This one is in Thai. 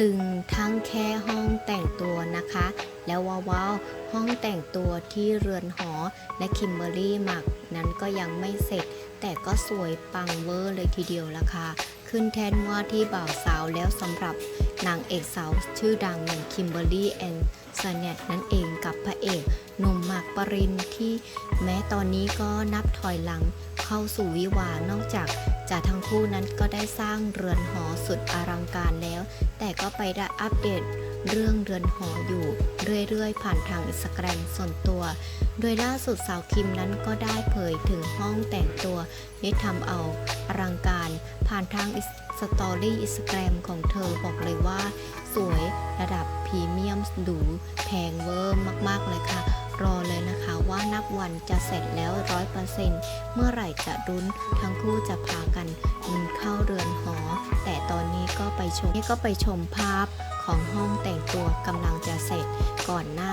ลึงทั้งแค่ห้องแต่งตัวนะคะ แล้วว้าวๆห้องแต่งตัวที่เรือนหอและคิมเบอรี่หมักนั้นก็ยังไม่เสร็จ แต่ก็สวยปังเวอร์เลยทีเดียวละค่ะ ขึ้นแทนว่าที่บ่าวสาวแล้วสำหรับนางเอกสาวชื่อดังอย่างคิมเบอรี่แอนซเนตนั่นเองกับพระเอกหนุ่มหมากปรินที่แม้ตอนนี้ก็นับถอยหลัง เข้าสู่วิวา นอกจากจากทั้งคู่นั้นก็ได้สร้างเรือนหอสุดอลังการแล้ว แต่ก็ไปได้อัปเดตเรื่องเรือนหออยู่ เรื่อยๆ ผ่านทางอินสตาแกรมส่วนตัว โดยล่าสุดสาวคิมนั้นก็ได้เผยถึงห้องแต่งตัวที่ทำเอาอลังการ ผ่านทางสตอรี่อินสตาแกรมของเธอบอกเลยว่า สวยระดับพรีเมียมหรูแพงเวอร์มากๆเลยค่ะ นะคะว่านับวันจะเสร็จแล้วร้อยเปอร์เซ็นต์เมื่อไหร่จะรุ้นทั้งคู่จะพากันมินเข้าเรือนหอ แต่ตอนนี้ก็ไปชมนี่ก็ไปชมภาพของห้องแต่งตัวกำลังจะเสร็จก่อนหน้า